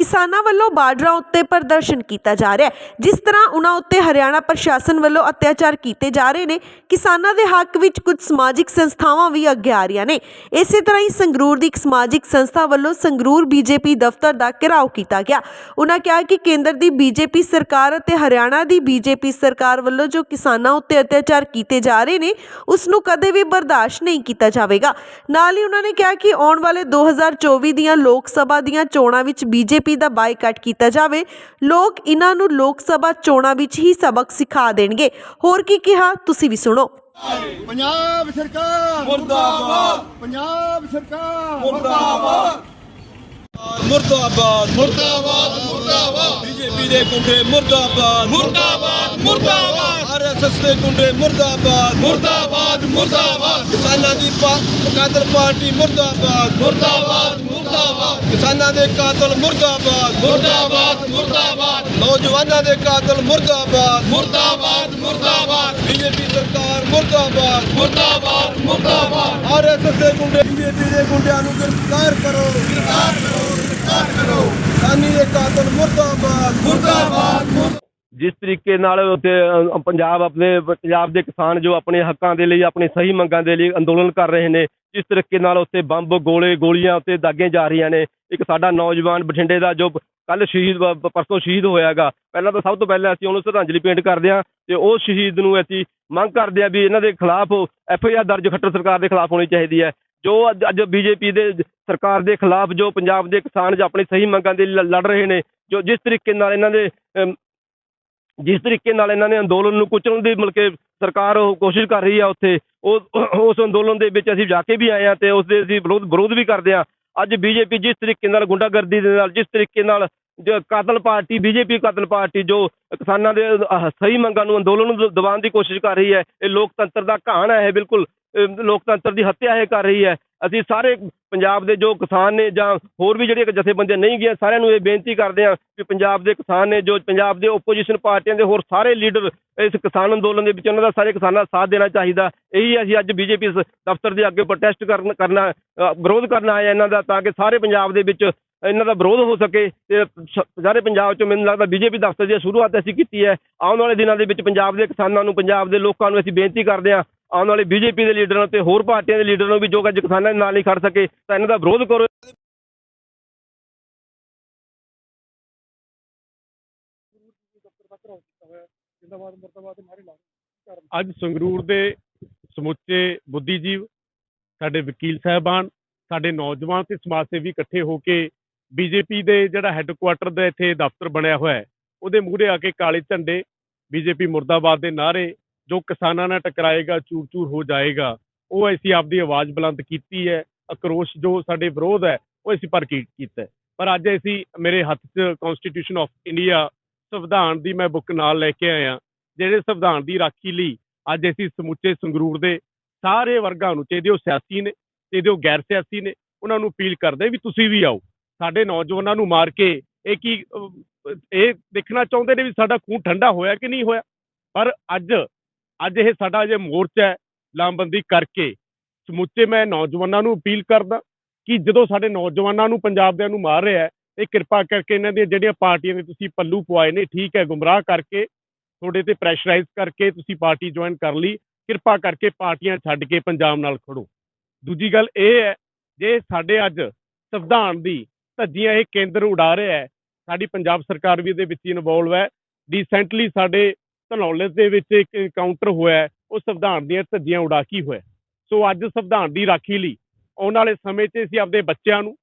ਕਿਸਾਨਾਂ ਵੱਲੋਂ ਬਾਰਡਰਾਂ ਉੱਤੇ ਪ੍ਰਦਰਸ਼ਨ ਕੀਤਾ ਜਾ ਰਿਹਾ ਹੈ। ਜਿਸ ਤਰ੍ਹਾਂ ਉਹਨਾਂ ਉੱਤੇ ਹਰਿਆਣਾ ਪ੍ਰਸ਼ਾਸਨ ਵੱਲੋਂ ਅਤਿਆਚਾਰ ਕੀਤੇ ਜਾ ਰਹੇ ਨੇ, ਕਿਸਾਨਾਂ ਦੇ ਹੱਕ ਵਿੱਚ ਕੁਝ ਸਮਾਜਿਕ ਸੰਸਥਾਵਾਂ ਵੀ ਅੱਗੇ ਆ ਰਹੀਆਂ ਨੇ। ਇਸੇ ਤਰ੍ਹਾਂ ਹੀ ਸੰਗਰੂਰ ਦੀ ਇੱਕ ਸਮਾਜਿਕ ਸੰਸਥਾ ਵੱਲੋਂ ਸੰਗਰੂਰ ਬੀਜੇਪੀ ਦਫ਼ਤਰ ਦਾ ਘਿਰਾਓ ਕੀਤਾ ਗਿਆ। ਉਹਨਾਂ ਕਿਹਾ ਕਿ ਕੇਂਦਰ ਦੀ ਬੀਜੇਪੀ ਸਰਕਾਰ ਅਤੇ ਹਰਿਆਣਾ ਦੀ ਬੀਜੇਪੀ ਸਰਕਾਰ ਵੱਲੋਂ ਜੋ ਕਿਸਾਨਾਂ ਉੱਤੇ ਅਤਿਆਚਾਰ ਕੀਤੇ ਜਾ ਰਹੇ ਨੇ ਉਸ ਨੂੰ ਕਦੇ ਵੀ ਬਰਦਾਸ਼ਤ ਨਹੀਂ ਕੀਤਾ ਜਾਵੇਗਾ। ਨਾਲ ਹੀ ਉਹਨਾਂ ਨੇ ਕਿਹਾ ਕਿ ਆਉਣ ਵਾਲੇ 2024 ਦੀਆਂ ਲੋਕ ਸਭਾ ਦੀਆਂ ਚੋਣਾਂ ਵਿੱਚ ਬੀਜੇਪੀ ਦਾ ਬਾਈਕਾਟ ਕੀਤਾ ਜਾਵੇ ਲੋਕ ਇਹਨਾਂ ਨੂੰ ਲੋਕ ਸਭਾ ਚੋਣਾਂ ਵਿੱਚ ਹੀ ਸਬਕ ਸਿਖਾ ਦੇਣਗੇ। ਹੋਰ ਕੀ ਕਿਹਾ ਤੁਸੀਂ ਵੀ ਸੁਣੋ। ਪੰਜਾਬ ਸਰਕਾਰ ਮੁਰਦਾਬਾਦ। ਪੰਜਾਬ ਸਰਕਾਰ ਮੁਰਦਾਬਾਦ। ਮੁਰਦਾਬਾਦ। ਮੁਰਦਾਬਾਦ ਮੁਰਦਾਬਾਦ। ਬੀਜੇਪੀ ਦੇ ਗੁੰਡੇ ਮੁਰਦਾਬਾਦ। ਮੁਰਦਾਬਾਦ। ਮੁਰਦਾਬਾਦ। ਆਰਐਸਐਸ ਦੇ ਗੁੰਡੇ ਮੁਰਦਾਬਾਦ। ਮੁਰਦਾਬਾਦ ਮੁਰਦਾਬਾਦ। ਕਿਸਾਨਾਂ ਦੀ ਕਾਤਲ ਪਾਰਟੀ ਮੁਰਦਾਬਾਦ। ਮੁਰਦਾਬਾਦ ਮੁਰਦਾਬਾਦ। ਕਿਸਾਨਾਂ ਦੇ ਕਾਤਲ ਮੁਰਦਾਬਾਦ। ਮੁਰਦਾਬਾਦ ਮੁਰਦਾਬਾਦ। ਨੌਜਵਾਨਾਂ ਦੇ ਕਾਤਲ ਮੁਰਦਾਬਾਦ। ਮੁਰਦਾਬਾਦ ਮੁਰਦਾਬਾਦ। ਬੀਜੇਪੀ ਸਰਕਾਰ ਮੁਰਦਾਬਾਦ। ਮੁਰਦਾਬਾਦ ਮੁਰਦਾਬਾਦ। ਆਰਐਸਐਸ ਦੇ ਗੁੰਡੇ ਬੀਜੇਪੀ ਦੇ ਗੁੰਡਿਆਂ ਨੂੰ ਗ੍ਰਿਫਤਾਰ ਕਰੋ। ਗ੍ਰਿਫਤਾਰ ਕਰੋ ਗ੍ਰਿਫਤਾਰ ਕਰੋ। ਕਿਸਾਨੀ ਦੇ ਕਾਤਲ ਮੁਰਦਾਬਾਦ। ਮੁਰਦਾਬਾਦ ਜਿਸ ਤਰੀਕੇ ਨਾਲ ਉੱਥੇ ਪੰਜਾਬ ਆਪਣੇ, ਪੰਜਾਬ ਦੇ ਕਿਸਾਨ ਜੋ ਆਪਣੇ ਹੱਕਾਂ ਦੇ ਲਈ, ਆਪਣੇ ਸਹੀ ਮੰਗਾਂ ਦੇ ਲਈ ਅੰਦੋਲਨ ਕਰ ਰਹੇ ਨੇ, ਜਿਸ ਤਰੀਕੇ ਨਾਲ ਉੱਥੇ ਬੰਬ, ਗੋਲੇ, ਗੋਲੀਆਂ ਉੱਤੇ ਦਾਗੇ ਜਾ ਰਹੀਆਂ ਨੇ। ਇੱਕ ਸਾਡਾ ਨੌਜਵਾਨ ਬਠਿੰਡੇ ਦਾ ਜੋ ਕੱਲ ਸ਼ਹੀਦ ਪਰਸੋਂ ਸ਼ਹੀਦ ਹੋਇਆਗਾ, ਪਹਿਲਾਂ ਤਾਂ ਸਭ ਤੋਂ ਪਹਿਲਾਂ ਅਸੀਂ ਉਹਨੂੰ ਸ਼ਰਧਾਂਜਲੀ ਭੇਂਟ ਕਰਦੇ ਹਾਂ ਤੇ ਉਹ ਸ਼ਹੀਦ ਨੂੰ ਅਸੀਂ ਮੰਗ ਕਰਦੇ ਹਾਂ ਵੀ ਇਹਨਾਂ ਦੇ ਖਿਲਾਫ ਐਫ ਆਈ ਆਰ ਦਰਜ ਖੱਟਰ ਸਰਕਾਰ ਦੇ ਖਿਲਾਫ ਹੋਣੀ ਚਾਹੀਦੀ ਹੈ। ਜੋ ਅੱਜ ਅੱਜ ਬੀਜੇਪੀ ਦੇ ਸਰਕਾਰ ਦੇ ਖਿਲਾਫ ਜੋ ਪੰਜਾਬ ਦੇ ਕਿਸਾਨ ਜੋ ਆਪਣੀ ਸਹੀ ਮੰਗਾਂ ਦੇ ਲਈ ਲ- ਲੜ ਰਹੇ ਨੇ, ਜੋ ਜਿਸ ਤਰੀਕੇ ਨਾਲ ਇਹਨਾਂ ਦੇ ਜਿਸ ਤਰੀਕੇ ਨਾਲ ਇਹਨਾਂ ਨੇ ਅੰਦੋਲਨ ਨੂੰ ਕੁਚਲਣ ਦੀ ਮਤਲਬ ਕਿ ਸਰਕਾਰ ਉਹ ਕੋਸ਼ਿਸ਼ ਕਰ ਰਹੀ ਆ ਉੱਥੇ, ਉਹ ਉਸ ਅੰਦੋਲਨ ਦੇ ਵਿੱਚ ਅਸੀਂ ਜਾ ਕੇ ਵੀ ਆਏ ਆ ਤੇ ਉਸ ਦੇ ਅਸੀਂ ਵਿਰੋਧ ਵਿਰੋਧ ਵੀ ਕਰਦੇ ਆ। ਅੱਜ ਬੀਜੇਪੀ ਜਿਸ ਤਰੀਕੇ ਨਾਲ ਗੁੰਡਾਗਰਦੀ ਦੇ ਨਾਲ, ਜਿਸ ਤਰੀਕੇ ਨਾਲ ਜੋ ਕਾਤਲ ਪਾਰਟੀ, ਬੀਜੇਪੀ ਕਾਤਲ ਪਾਰਟੀ ਜੋ ਕਿਸਾਨਾਂ ਦੇ ਸਹੀ ਮੰਗਾਂ ਨੂੰ ਅੰਦੋਲਨ ਨੂੰ ਦਬਾਉਣ ਦੀ ਕੋਸ਼ਿਸ਼ ਕਰ ਰਹੀ ਹੈ, ਇਹ ਲੋਕਤੰਤਰ ਦਾ ਘਾਣ ਹੈ ਇਹ ਬਿਲਕੁਲ। ਲੋਕਤੰਤਰ ਦੀ ਹੱਤਿਆ ਇਹ ਕਰ ਰਹੀ ਹੈ। ਅਸੀਂ ਸਾਰੇ ਪੰਜਾਬ ਦੇ ਜੋ ਕਿਸਾਨ ਨੇ ਜਾਂ ਹੋਰ ਵੀ ਜਿਹੜੀਆਂ ਜਥੇਬੰਦੀਆਂ ਨਹੀਂ ਗਈਆਂ, ਸਾਰਿਆਂ ਨੂੰ ਇਹ ਬੇਨਤੀ ਕਰਦੇ ਹਾਂ ਕਿ ਪੰਜਾਬ ਦੇ ਕਿਸਾਨ ਨੇ ਜੋ ਪੰਜਾਬ ਦੇ ਓਪੋਜੀਸ਼ਨ ਪਾਰਟੀਆਂ ਦੇ ਹੋਰ ਸਾਰੇ ਲੀਡਰ ਇਸ ਕਿਸਾਨ ਅੰਦੋਲਨ ਦੇ ਵਿੱਚ, ਉਹਨਾਂ ਦਾ ਸਾਰੇ ਕਿਸਾਨਾਂ ਦਾ ਸਾਥ ਦੇਣਾ ਚਾਹੀਦਾ। ਇਹੀ ਅਸੀਂ ਅੱਜ ਬੀਜੇਪੀ ਦਫ਼ਤਰ ਦੇ ਅੱਗੇ ਪ੍ਰੋਟੈਸਟ ਕਰਨ, ਕਰਨਾ ਵਿਰੋਧ ਕਰਨਾ ਆਇਆ ਇਹਨਾਂ ਦਾ, ਤਾਂ ਕਿ ਸਾਰੇ ਪੰਜਾਬ ਦੇ ਵਿੱਚ ਇਹਨਾਂ ਦਾ ਵਿਰੋਧ ਹੋ ਸਕੇ ਤੇ ਸਾਰੇ ਪੰਜਾਬ 'ਚ ਮੈਨੂੰ ਲੱਗਦਾ ਬੀਜੇਪੀ ਦਫ਼ਤਰ ਦੀ ਸ਼ੁਰੂਆਤ ਅਸੀਂ ਕੀਤੀ ਹੈ। ਆਉਣ ਵਾਲੇ ਦਿਨਾਂ ਦੇ ਵਿੱਚ ਪੰਜਾਬ ਦੇ ਕਿਸਾਨਾਂ ਨੂੰ, ਪੰਜਾਬ ਦੇ ਲੋਕਾਂ ਨੂੰ ਅਸੀਂ ਬੇਨਤੀ ਕਰਦੇ ਹਾਂ ਆਉਣ ਵਾਲੇ ਬੀਜੇਪੀ ਦੇ ਲੀਡਰਾਂ ਤੇ ਹੋਰ ਪਾਰਟੀਆਂ ਦੇ ਲੀਡਰਾਂ ਨੂੰ ਵੀ ਜੋ ਅੱਜ ਕਿਸਾਨਾਂ ਦੇ ਨਾਲ ਨਹੀਂ ਖੜ ਸਕੇ, ਤਾਂ ਇਹਨਾਂ ਦਾ ਵਿਰੋਧ ਕਰੋ। ਅੱਜ ਸੰਗਰੂਰ ਦੇ ਸਮੁੱਚੇ ਬੁੱਧੀਜੀਵ ਸਾਡੇ ਵਕੀਲ ਸਾਹਿਬਾਨ, ਸਾਡੇ ਨੌਜਵਾਨ ਤੇ ਸਮਾਜ ਸੇਵੀ ਇਕੱਠੇ ਹੋ ਕੇ ਬੀਜੇਪੀ ਦੇ ਜਿਹੜਾ ਹੈੱਡਕੁਆਟਰ ਦਾ ਇੱਥੇ ਦਫ਼ਤਰ ਬਣਿਆ ਹੋਇਆ ਹੈ, ਉਹਦੇ ਮੂਹਰੇ ਆ ਕੇ ਕਾਲੇ ਝੰਡੇ ਬੀਜੇਪੀ ਮੁਰਦਾਬਾਦ ਦੇ ਨਾਰੇ ਜੋ ਕਿਸਾਨਾਂ ਨਾਲ ਟਕਰਾਏਗਾ, ਚੂਰ-ਚੂਰ ਹੋ ਜਾਏਗਾ, ਉਹ ਅਸੀਂ ਆਪਦੀ ਆਵਾਜ਼ ਬੁਲੰਦ ਕੀਤੀ ਹੈ ਅਕਰੋਸ਼ ਜੋ ਸਾਡੇ ਵਿਰੋਧ ਹੈ, ਉਹ ਅਸੀਂ ਪਰ ਕੀਤਾ ਪਰ ਅੱਜ ਅਸੀਂ ਮੇਰੇ ਹੱਥ 'ਚ ਕਨਸਟੀਟਿਊਸ਼ਨ ਆਫ ਇੰਡੀਆ ਸੰਵਿਧਾਨ ਦੀ ਮੈਂ ਬੁੱਕ ਨਾਲ ਲੈ ਕੇ ਆਇਆ। ਜਿਹੜੇ ਸੰਵਿਧਾਨ ਦੀ ਰਾਖੀ ਲਈ ਅੱਜ ਅਸੀਂ ਸਮੁੱਚੇ ਸੰਗਰੂਰ ਦੇ ਸਾਰੇ ਵਰਗਾਂ ਨੂੰ ਚਾਹੀਦੇ ਉਹ ਸਿਆਸੀ ਨੇ, ਚਾਹੇ ਉਹ ਗੈਰ ਸਿਆਸੀ ਨੇ, ਉਹਨਾਂ ਨੂੰ ਅਪੀਲ ਕਰਦੇ ਵੀ ਤੁਸੀਂ ਵੀ ਆਓ। ਸਾਡੇ ਨੌਜਵਾਨਾਂ ਨੂੰ ਮਾਰ ਕੇ ਇਹ ਕੀ ਇਹ ਦੇਖਣਾ ਚਾਹੁੰਦੇ ਨੇ ਵੀ ਸਾਡਾ ਖੂਨ ਠੰਡਾ ਹੋਇਆ ਕਿ ਨਹੀਂ ਹੋਇਆ? ਪਰ ਅੱਜ ਅੱਜ ਇਹ ਸਾਡਾ ਜੇ ਮੋਰਚਾ ਹੈ ਲਾਮਬੰਦੀ ਕਰਕੇ। ਸਮੁੱਚੇ ਮੈਂ ਨੌਜਵਾਨਾਂ ਨੂੰ ਅਪੀਲ ਕਰਦਾ ਕਿ ਜਦੋਂ ਸਾਡੇ ਨੌਜਵਾਨਾਂ ਨੂੰ ਪੰਜਾਬ ਦਿਆਂ ਨੂੰ ਮਾਰ ਰਿਹਾ ਹੈ, ਇਹ ਕਿਰਪਾ ਕਰਕੇ ਇਹਨਾਂ ਦੀਆਂ ਜਿਹੜੀਆਂ ਪਾਰਟੀਆਂ ਨੇ ਤੁਸੀਂ ਪੱਲੂ ਪਵਾਏ ਨੇ, ਠੀਕ ਹੈ, ਗੁੰਮਰਾਹ ਕਰਕੇ, ਤੁਹਾਡੇ ਤੇ ਪ੍ਰੈਸ਼ਰਾਈਜ਼ ਕਰਕੇ ਤੁਸੀਂ ਪਾਰਟੀ ਜੁਆਇਨ ਕਰ ਲਈ, ਕਿਰਪਾ ਕਰਕੇ ਪਾਰਟੀਆਂ ਛੱਡ ਕੇ ਪੰਜਾਬ ਨਾਲ ਖੜੋ। ਦੂਜੀ ਗੱਲ ਇਹ ਹੈ, ਜੇ ਸਾਡੇ ਅੱਜ ਸੰਵਿਧਾਨ ਦੀ ਧੱਜੀਆਂ ਇਹ ਕੇਂਦਰ ਉਡਾ ਰਿਹਾ ਹੈ, ਸਾਡੀ ਪੰਜਾਬ ਸਰਕਾਰ ਵੀ ਇਹਦੇ ਵਿੱਚ ਇਨਵੋਲਵ ਹੈ। ਰੀਸੈਂਟਲੀ ਸਾਡੇ ਧਨੌਲਤ ਦੇ ਵਿੱਚ ਇੱਕ ਇਨਕਾਊਂਟਰ ਹੋਇਆ ਉਹ ਸੰਵਿਧਾਨ ਦੀਆਂ ਧੱਜੀਆਂ ਉਡਾ ਕੀ ਹੋਇਆ ਸੋ ਅੱਜ ਸੰਵਿਧਾਨ ਦੀ ਰਾਖੀ ਲਈ ਆਉਣ ਵਾਲੇ ਸਮੇਂ 'ਚ ਅਸੀਂ ਆਪਦੇ ਬੱਚਿਆਂ ਨੂੰ,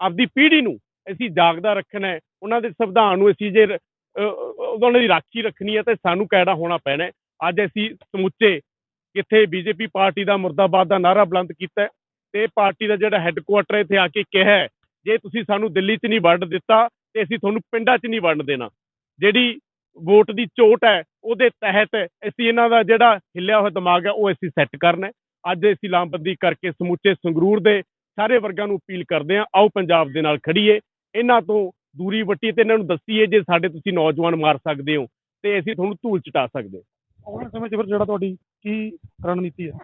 ਆਪਦੀ ਪੀੜ੍ਹੀ ਨੂੰ ਅਸੀਂ ਜਾਗਦਾ ਰੱਖਣਾ ਹੈ। ਉਹਨਾਂ ਦੇ ਸੰਵਿਧਾਨ ਨੂੰ ਅਸੀਂ ਜੇ ਉਹਨਾਂ ਦੀ ਰਾਖੀ ਰੱਖਣੀ ਹੈ ਤੇ ਸਾਨੂੰ ਕੈੜਾ ਹੋਣਾ ਪੈਣਾ ਅੱਜ ਅਸੀਂ ਸਮੁੱਚੇ ਕਿੱਥੇ ਬੀਜੇਪੀ ਪਾਰਟੀ ਦਾ ਮੁਰਦਾਬਾਦ ਦਾ ਨਾਰਾ ਬੁਲੰਦ ਕੀਤਾ ਹੈ ਤੇ ਪਾਰਟੀ ਦਾ ਜਿਹੜਾ ਹੈੱਡਕੁਆਟਰ ਇੱਥੇ ਆ ਕੇ ਕਿਹਾ ਜੇ ਤੁਸੀਂ ਸਾਨੂੰ ਦਿੱਲੀ 'ਚ ਨਹੀਂ ਵੰਡ ਦਿੱਤਾ ਤੇ ਅਸੀਂ ਤੁਹਾਨੂੰ ਪਿੰਡਾਂ 'ਚ ਨਹੀਂ ਵੰਡ ਦੇਣਾ। ਜਿਹੜੀ ਵੋਟ ਦੀ ਝੋਟ ਹੈ ਉਹਦੇ ਤਹਿਤ ਅਸੀਂ ਇਹਨਾਂ ਦਾ ਜਿਹੜਾ ਹਿੱਲਿਆ ਹੋਇਆ ਦਿਮਾਗ ਹੈ ਉਹ ਅਸੀਂ ਸੈੱਟ ਕਰਨਾ ਹੈ। ਅੱਜ ਅਸੀਂ ਲਾਮਬੰਦੀ ਕਰਕੇ ਸਮੁੱਚੇ ਸੰਗਰੂਰ ਦੇ ਸਾਰੇ ਵਰਗਾਂ ਨੂੰ ਅਪੀਲ ਕਰਦੇ ਹਾਂ ਆਓ ਪੰਜਾਬ ਦੇ ਨਾਲ ਖੜੀਏ ਇਹਨਾਂ ਤੋਂ ਦੂਰੀ ਵੱਟੀ ਤੇ ਇਹਨਾਂ ਨੂੰ ਦੱਸੀਏ ਜੇ ਸਾਡੇ ਤੁਸੀਂ ਨੌਜਵਾਨ ਮਾਰ ਸਕਦੇ ਹੋ ਤੇ ਅਸੀਂ ਤੁਹਾਨੂੰ ਧੂਲ ਚਟਾ ਸਕਦੇ ਹਾਂ। ਆਉਣ ਸਮੇਂ 'ਚ ਫਿਰ ਜਿਹੜਾ ਤੁਹਾਡੀ ਕੀ ਰਣਨੀਤੀ ਹੈ?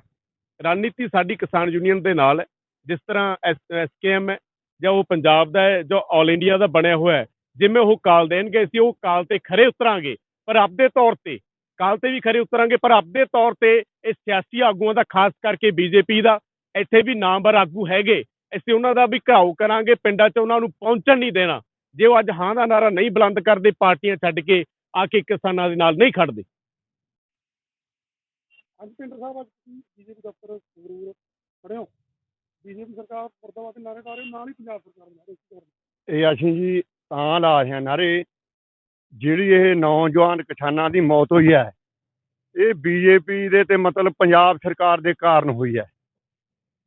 ਰਣਨੀਤੀ ਸਾਡੀ ਕਿਸਾਨ ਯੂਨੀਅਨ ਦੇ ਨਾਲ ਹੈ। ਜਿਸ ਤਰ੍ਹਾਂ ਐਸਕੇਐਮ ਹੈ ਜਾਂ ਉਹ ਪੰਜਾਬ ਦਾ ਹੈ ਜੋ ਆਲ ਇੰਡੀਆ ਦਾ ਬਣਿਆ ਹੋਇਆ ਹੈ ਜਿਵੇਂ ਉਹ ਕਾਲ ਦੇਣਗੇ ਅਸੀਂ ਉਹ ਕਾਲ ਤੇ ਖਰੇ ਉਤਰਾਂਗੇ ਪਰ ਆਪਦੇ ਤੌਰ ਤੇ ਕਾਲ ਤੇ ਵੀ ਖਰੇ ਉਤਰਾਂਗੇ ਪਰ ਆਪਦੇ ਤੌਰ ਤੇ ਇਹ ਸਿਆਸੀ ਆਗੂਆਂ ਦਾ ਖਾਸ ਕਰਕੇ ਬੀਜੇਪੀ ਦਾ ਇੱਥੇ ਵੀ ਨਾਮਵਰ ਆਗੂ ਹੈਗੇ ਅਸੀਂ ਉਹਨਾਂ ਦਾ ਵੀ ਘਾਉ ਕਰਾਂਗੇ ਪਿੰਡਾਂ 'ਚ ਉਹਨਾਂ ਨੂੰ ਪਹੁੰਚਣ ਨਹੀਂ ਦੇਣਾ। ਜੇ ਉਹ ਅੱਜ ਹਾਂ ਦਾ ਨਾਰਾ ਨਹੀਂ ਬੁਲੰਦ ਕਰਦੇ ਪਾਰਟੀਆਂ ਛੱਡ ਕੇ ਆ ਕੇ ਕਿਸਾਨਾਂ ਦੇ ਨਾਲ ਨਹੀਂ ਖੜਦੇ ਅੱਜ ਪਿੰਡਰ ਸਾਹਿਬ ਅੱਜ ਬੀਜੇਪੀ ਦਫ਼ਤਰ ਸੰਗਰੂਰ ਖੜੇ ਹੋ। ਬੀਜੇਪੀ ਸਰਕਾਰ ਮੁਰਦਾਬਾਦ ਦੇ ਨਾਰੇ ਲਾ ਰਹੇ ਹੋ, ਨਾਲ ਹੀ ਪੰਜਾਬ ਸਰਕਾਰ ਦੇ ਨਾਰੇ ਇਹ ਅਸੀਂ ਜੀ ਤਾਂ ਲਾ ਰਹੇ ਹਾਂ ਨਾਰੇ, ਜਿਹੜੀ ਇਹ ਨੌਜਵਾਨ ਕਿਸਾਨਾਂ ਦੀ ਮੌਤ ਹੋਈ ਹੈ, ਇਹ ਬੀਜੇਪੀ ਦੇ ਤੇ ਮਤਲਬ ਪੰਜਾਬ ਸਰਕਾਰ ਦੇ ਕਾਰਨ ਹੋਈ ਹੈ।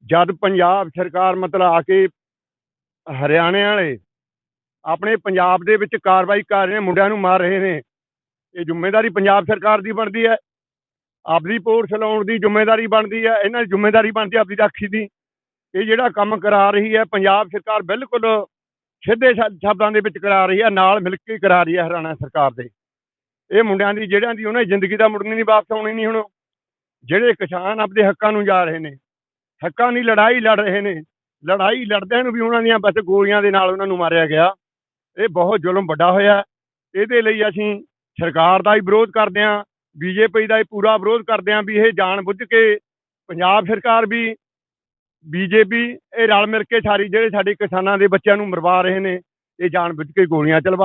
ਜਦ ਪੰਜਾਬ ਸਰਕਾਰ ਮਤਲਬ ਆ ਕੇ ਹਰਿਆਣੇ ਵਾਲੇ ਆਪਣੇ ਪੰਜਾਬ ਦੇ ਵਿੱਚ ਕਾਰਵਾਈ ਕਰ ਰਹੇ ਨੇ, ਮੁੰਡਿਆਂ ਨੂੰ ਮਾਰ ਰਹੇ ਨੇ, ਇਹ ਜ਼ਿੰਮੇਵਾਰੀ ਪੰਜਾਬ ਸਰਕਾਰ ਦੀ ਬਣਦੀ ਹੈ। ਆਪਦੀ ਪੋਰਸ ਲਾਉਣ ਦੀ ਜ਼ਿੰਮੇਵਾਰੀ ਬਣਦੀ ਹੈ, ਇਹਨਾਂ ਦੀ ਜ਼ਿੰਮੇਵਾਰੀ ਬਣਦੀ ਆਪਦੀ ਰਾਖੀ ਦੀ। ਇਹ ਜਿਹੜਾ ਕੰਮ ਕਰਾ ਰਹੀ ਹੈ, ਪੰਜਾਬ ਸਰਕਾਰ ਬਿਲਕੁਲ ਸਿੱਧੇ ਸ਼- ਸ਼ਬਦਾਂ ਦੇ ਵਿੱਚ ਕਰਾ ਰਹੀ ਹੈ ਨਾਲ ਮਿਲ ਕੇ ਕਰਾ ਰਹੀ ਹੈ ਹਰਿਆਣਾ ਸਰਕਾਰ ਦੇ। ਇਹ ਮੁੰਡਿਆਂ ਦੀ, ਜਿਹੜਿਆਂ ਦੀ ਉਹਨਾਂ ਦੀ ਜ਼ਿੰਦਗੀ ਦਾ ਮੁੜਨੀ ਨਹੀਂ, ਵਾਪਸ ਆਉਣੀ ਨਹੀਂ ਹੁਣ। ਜਿਹੜੇ ਕਿਸਾਨ ਆਪਦੇ ਹੱਕਾਂ ਨੂੰ ਜਾ ਰਹੇ ਨੇ, ਹੱਕਾਂ ਦੀ ਲੜਾਈ ਲੜ ਰਹੇ ਨੇ, ਲੜਾਈ ਲੜਦਿਆਂ ਨੂੰ ਵੀ ਉਹਨਾਂ ਦੀਆਂ ਬਸ ਗੋਲੀਆਂ ਦੇ ਨਾਲ ਉਹਨਾਂ ਨੂੰ ਮਾਰਿਆ ਗਿਆ। ਇਹ ਬਹੁਤ ਜ਼ੁਲਮ ਵੱਡਾ ਹੋਇਆ। ਇਹਦੇ ਲਈ ਅਸੀਂ ਸਰਕਾਰ ਦਾ ਹੀ ਵਿਰੋਧ ਕਰਦੇ ਹਾਂ ਬੀਜੇਪੀ ਦਾ ਹੀ ਪੂਰਾ ਵਿਰੋਧ ਕਰਦੇ ਹਾਂ ਵੀ ਇਹ ਜਾਣ ਬੁੱਝ ਕੇ ਪੰਜਾਬ ਸਰਕਾਰ ਵੀ ਬੀਜੇਪੀ ਇਹ ਰਲ ਮਿਲ ਕੇ ਸਾਰੀ ਜਿਹੜੇ ਸਾਡੇ ਕਿਸਾਨਾਂ ਦੇ ਬੱਚਿਆਂ ਨੂੰ ਮਰਵਾ ਰਹੇ ਨੇ, ਇਹ ਜਾਣ ਬੁੱਝ ਕੇ ਗੋਲੀਆਂ ਚਲਵਾ